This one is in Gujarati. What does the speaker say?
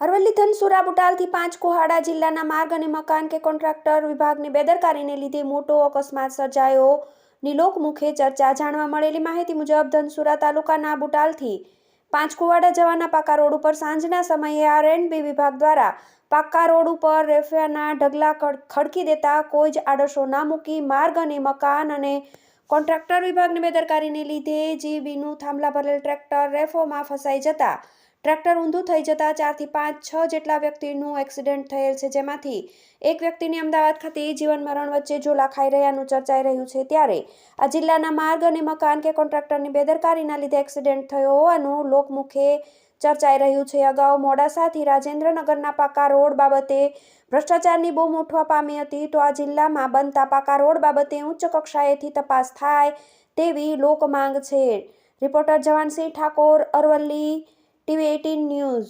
અરવલ્લી ધનસુરા બુટાલથી પાંચ કોહાડા જિલ્લાના માર્ગ અને મકાન કે કોન્ટ્રાક્ટર વિભાગની બેદરકારીને લીધે મોટો અકસ્માત સર્જાયો. ની લોકમુખે ચર્ચા જાણવા મળેલી માહિતી મુજબ ધનસુરા તાલુકાના બુટાલથી પાંચ કુવાડા જવાના પાકા રોડ ઉપર સાંજના સમયે આર એન્ડ બી વિભાગ દ્વારા પાકા રોડ ઉપર રેફિયાના ઢગલા ખડકી દેતા કોઈ જ આડશો ના મૂકી માર્ગ અને મકાન અને કોન્ટ્રાક્ટર વિભાગની બેદરકારીને લીધે જીબીનું થાંભલા ભરેલ ટ્રેક્ટર રેફોમાં ફસાઈ જતા ટ્રેક્ટર ઊંધું થઈ જતા ચારથી પાંચ, છ જેટલા વ્યક્તિનું એક્સિડન્ટ થયેલ છે જેમાંથી એક વ્યક્તિને અમદાવાદ ખાતે જીવન મરણ વચ્ચે ઝોલા ખાઈ રહ્યાનું ચર્ચાઈ રહ્યું છે ત્યારે આ જિલ્લાના માર્ગ અને મકાન કે કોન્ટ્રાક્ટરની બેદરકારીના લીધે એક્સિડન્ટ થયો હોવાનું લોકમુખે ચર્ચાઈ રહ્યું છે. અગાઉ મોડાસાથી રાજેન્દ્રનગરના પાકા રોડ બાબતે ભ્રષ્ટાચારની બહુ મોઠવા પામી હતી તો આ જિલ્લામાં બનતા પાકા રોડ બાબતે ઉચ્ચ કક્ષાએથી તપાસ થાય તેવી લોકમાંગ છે. Reporter Jawansinh Thakor, Aravalli activated news.